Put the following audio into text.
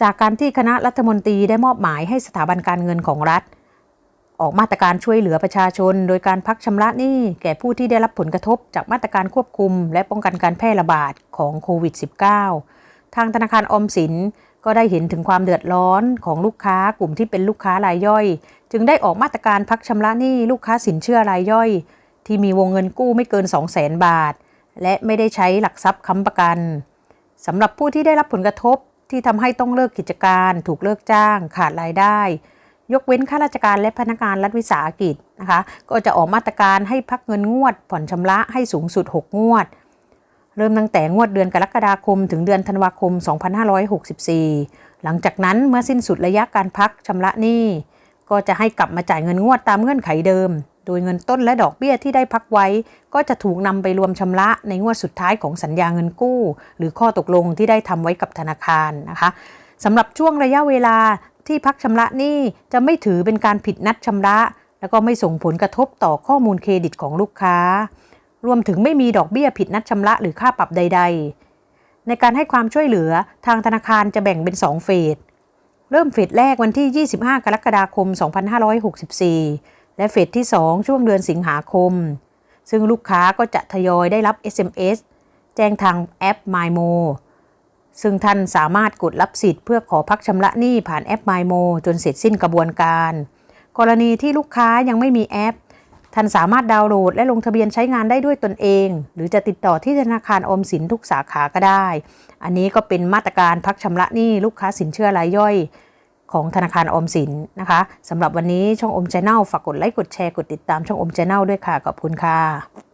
จากการที่คณะรัฐมนตรีได้มอบหมายให้สถาบันการเงินของรัฐ ออกมาตรการช่วยเหลือประชาชน โดยการพักชำระหนี้แก่ผู้ที่ได้รับผลกระทบจากมาตรการควบคุม และป้องกันการแพร่ระบาดของโควิด -19 ทางธนาคารออมสินก็ได้เห็นถึงความเดือดร้อนของลูกค้ากลุ่มที่เป็นลูกค้ารายย่อย จึงได้ออกมาตรการพักชำระหนี้ลูกค้าสินเชื่อรายย่อย ที่มีวงเงินกู้ไม่เกิน 200,000 บาท และไม่ได้ใช้หลักทรัพย์ค้ำประกันสำหรับผู้ที่ได้รับผลกระทบ ที่ทำให้ต้องเลิกกิจการ ถูกเลิกจ้าง ขาดรายได้ ยกเว้นข้าราชการและพนักงานรัฐวิสาหกิจนะคะ ก็จะออกมาตรการให้พักเงินงวด ผ่อนชำระให้สูงสุด 6 งวด เริ่มตั้งแต่งวดเดือนกรกฎาคม ถึงเดือนธันวาคม 2564 หลังจากนั้นเมื่อสิ้นสุดระยะการพักชำระหนี้ก็จะให้กลับมาจ่ายเงินงวดตามเงื่อนไขเดิม โดยเงินต้นและดอกเบี้ยที่ได้พักไว้ ก็จะถูกนำไปรวมชำระในงวดสุดท้ายของสัญญาเงินกู้ หรือข้อตกลงที่ได้ทำไว้กับธนาคารนะคะสำหรับช่วงระยะเวลาที่พักชำระหนี้จะไม่ถือเป็นการผิดนัดชำระ แล้วก็ไม่ส่งผลกระทบต่อข้อมูลเครดิตของลูกค้า รวมถึงไม่มีดอกเบี้ยผิดนัดชำระหรือค่าปรับใด ๆ ในการให้ความช่วยเหลือทางธนาคารจะแบ่งเป็น 2 เฟส เริ่มเฟสแรกวันที่ 25 กรกฎาคม 2564 และเฟสที่ 2 ช่วงเดือนสิงหาคม ซึ่งลูกค้าก็จะทยอยได้รับ SMS แจ้งทางแอป MyMo ซึ่งท่านสามารถกดรับสิทธิ์เพื่อขอพักชำระหนี้ผ่านแอป MyMo จนเสร็จสิ้นกระบวนการ กรณีที่ลูกค้ายังไม่มีแอป ท่านสามารถดาวน์โหลดและลงทะเบียนใช้งานได้ด้วยตนเอง หรือจะติดต่อที่ธนาคารออมสินทุกสาขาก็ได้ อันนี้ก็เป็นมาตรการพักชำระหนี้ลูกค้าสินเชื่อรายย่อย ของธนาคารออมสินนะคะสำหรับวันนี้ช่องอมชแนลฝากกดไลค์กดแชร์กดติดตามช่องอมชแนลด้วยค่ะขอบคุณค่ะ